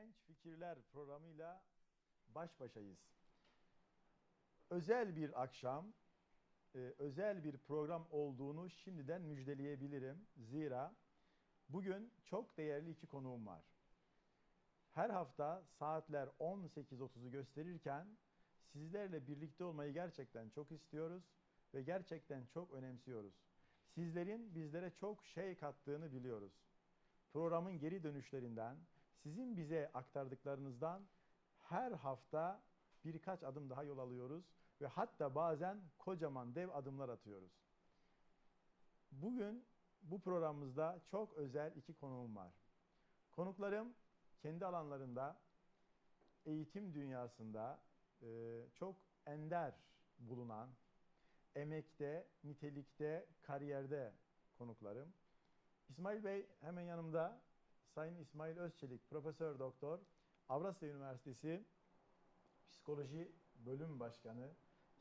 Genç Fikirler programıyla baş başayız. Özel bir akşam, e, özel bir program olduğunu şimdiden müjdeleyebilirim. Zira bugün çok değerli iki konuğum var. Her hafta saatler 18.30'u gösterirken sizlerle birlikte olmayı gerçekten çok istiyoruz ve gerçekten çok önemsiyoruz. Sizlerin bizlere çok şey kattığını biliyoruz. Programın geri dönüşlerinden, sizin bize aktardıklarınızdan her hafta birkaç adım daha yol alıyoruz ve hatta bazen kocaman dev adımlar atıyoruz. Bugün bu programımızda çok özel iki konuğum var. Konuklarım kendi alanlarında eğitim dünyasında e, çok ender bulunan, emekte, nitelikte, kariyerde konuklarım. İsmail Bey hemen yanımda. Sayın İsmail Özçelik, Profesör Doktor, Avrasya Üniversitesi Psikoloji Bölüm Başkanı.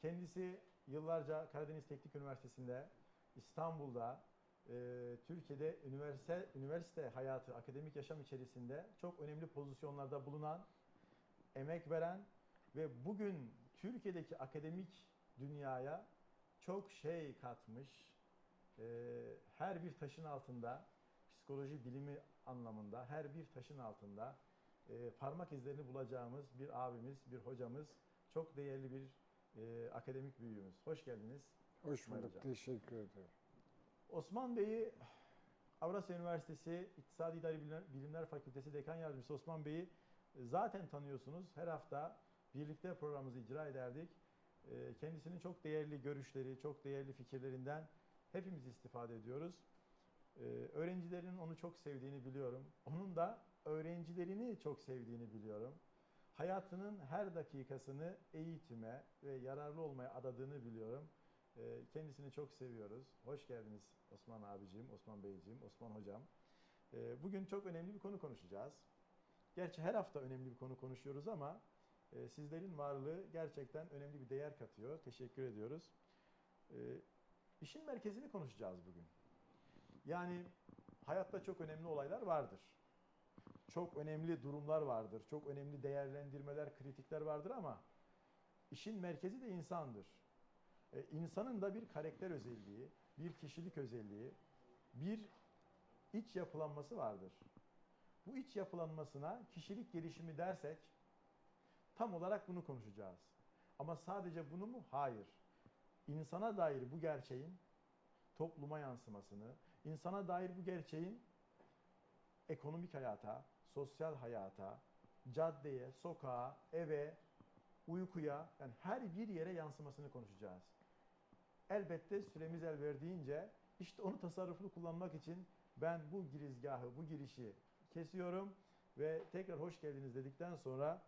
Kendisi yıllarca Karadeniz Teknik Üniversitesi'nde, İstanbul'da, e, Türkiye'de üniversite, üniversite hayatı, akademik yaşam içerisinde çok önemli pozisyonlarda bulunan, emek veren ve bugün Türkiye'deki akademik dünyaya çok şey katmış, e, her bir taşın altında psikoloji bilimi anlamında her bir taşın altında e, parmak izlerini bulacağımız bir abimiz, bir hocamız, çok değerli bir e, akademik büyüğümüz. Hoş geldiniz. Hoş bulduk. Hocam. Teşekkür ederim. Osman Bey'i Avrasya Üniversitesi İktisadi İdari Bilimler, Bilimler Fakültesi Dekan Yardımcısı Osman Bey'i zaten tanıyorsunuz. Her hafta birlikte programımızı icra ederdik. E, Kendisinin çok değerli görüşleri, çok değerli fikirlerinden hepimiz istifade ediyoruz. Ee, öğrencilerin onu çok sevdiğini biliyorum. Onun da öğrencilerini çok sevdiğini biliyorum. Hayatının her dakikasını eğitime ve yararlı olmaya adadığını biliyorum. Ee, kendisini çok seviyoruz. Hoş geldiniz Osman abicim, Osman beyciğim, Osman hocam. Ee, bugün çok önemli bir konu konuşacağız. Gerçi her hafta önemli bir konu konuşuyoruz ama e, sizlerin varlığı gerçekten önemli bir değer katıyor. Teşekkür ediyoruz. Ee, işin merkezini konuşacağız bugün. Yani hayatta çok önemli olaylar vardır. Çok önemli durumlar vardır. Çok önemli değerlendirmeler, kritikler vardır ama işin merkezi de insandır. Ee, insanın da bir karakter özelliği, bir kişilik özelliği, bir iç yapılanması vardır. Bu iç yapılanmasına kişilik gelişimi dersek tam olarak bunu konuşacağız. Ama sadece bunu mu? Hayır. İnsana dair bu gerçeğin topluma yansımasını, insana dair bu gerçeğin ekonomik hayata, sosyal hayata, caddeye, sokağa, eve, uykuya, yani her bir yere yansımasını konuşacağız. Elbette süremiz el verdiğince işte onu tasarruflu kullanmak için ben bu girizgahı, bu girişi kesiyorum ve tekrar hoş geldiniz dedikten sonra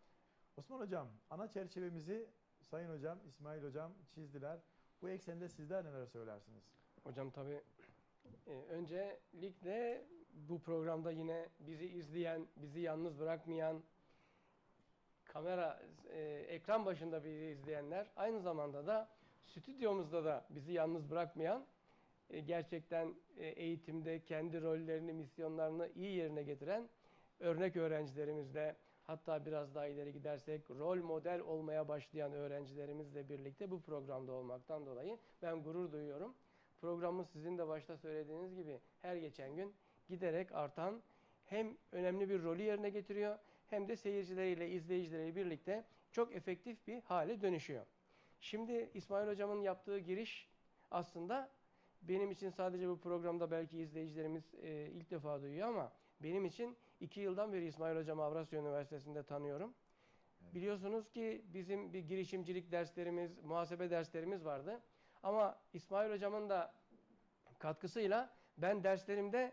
Osman Hocam ana çerçevemizi Sayın Hocam, İsmail Hocam çizdiler. Bu eksende sizler neler söylersiniz? Hocam tabii öncelikle bu programda yine bizi izleyen, bizi yalnız bırakmayan, kamera, e, ekran başında bizi izleyenler, aynı zamanda da stüdyomuzda da bizi yalnız bırakmayan, e, gerçekten e, eğitimde kendi rollerini, misyonlarını iyi yerine getiren örnek öğrencilerimizle, hatta biraz daha ileri gidersek rol model olmaya başlayan öğrencilerimizle birlikte bu programda olmaktan dolayı ben gurur duyuyorum. Programımız sizin de başta söylediğiniz gibi her geçen gün giderek artan hem önemli bir rolü yerine getiriyor hem de seyircileriyle, izleyicileriyle birlikte çok efektif bir hale dönüşüyor. Şimdi İsmail Hocam'ın yaptığı giriş aslında benim için sadece bu programda belki izleyicilerimiz e, ilk defa duyuyor ama benim için iki yıldan beri İsmail Hocam Avrasya Üniversitesi'nde tanıyorum. Evet. Biliyorsunuz ki bizim bir girişimcilik derslerimiz, muhasebe derslerimiz vardı. Ama İsmail Hocam'ın da katkısıyla ben derslerimde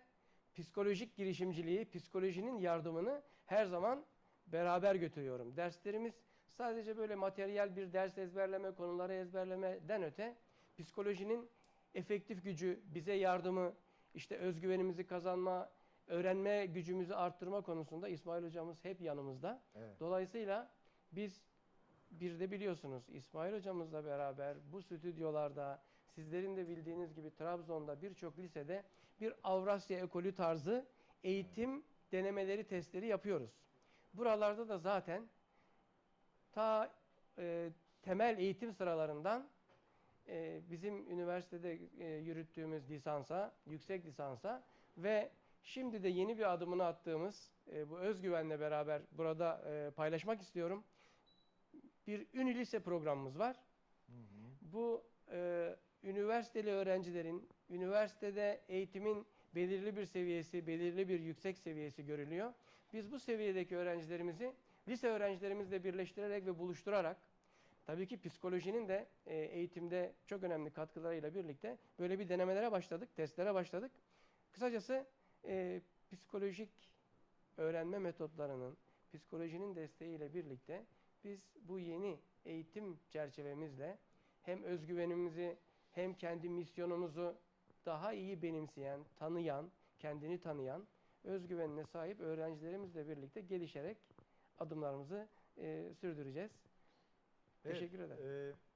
psikolojik girişimciliği, psikolojinin yardımını her zaman beraber götürüyorum. Derslerimiz sadece böyle materyal bir ders ezberleme, konuları ezberlemeden öte psikolojinin efektif gücü, bize yardımı, işte özgüvenimizi kazanma, öğrenme gücümüzü arttırma konusunda İsmail hocamız hep yanımızda. Evet. Dolayısıyla biz bir de biliyorsunuz İsmail hocamızla beraber bu stüdyolarda sizlerin de bildiğiniz gibi Trabzon'da birçok lisede bir Avrasya ekolü tarzı eğitim denemeleri testleri yapıyoruz. Buralarda da zaten ta e, temel eğitim sıralarından e, bizim üniversitede e, yürüttüğümüz lisansa, yüksek lisansa ve şimdi de yeni bir adımını attığımız e, bu özgüvenle beraber burada e, paylaşmak istiyorum. Bir lise programımız var. Hı hı. Bu e, üniversiteli öğrencilerin üniversitede eğitimin belirli bir seviyesi, belirli bir yüksek seviyesi görülüyor. Biz bu seviyedeki öğrencilerimizi lise öğrencilerimizle birleştirerek ve buluşturarak tabii ki psikolojinin de e, eğitimde çok önemli katkılarıyla birlikte böyle bir denemelere başladık, testlere başladık. Kısacası e, psikolojik öğrenme metotlarının, psikolojinin desteğiyle birlikte biz bu yeni eğitim çerçevemizle hem özgüvenimizi hem kendi misyonumuzu daha iyi benimseyen, tanıyan, kendini tanıyan, özgüvenine sahip öğrencilerimizle birlikte gelişerek adımlarımızı e, sürdüreceğiz. Evet, Teşekkür ederim. e,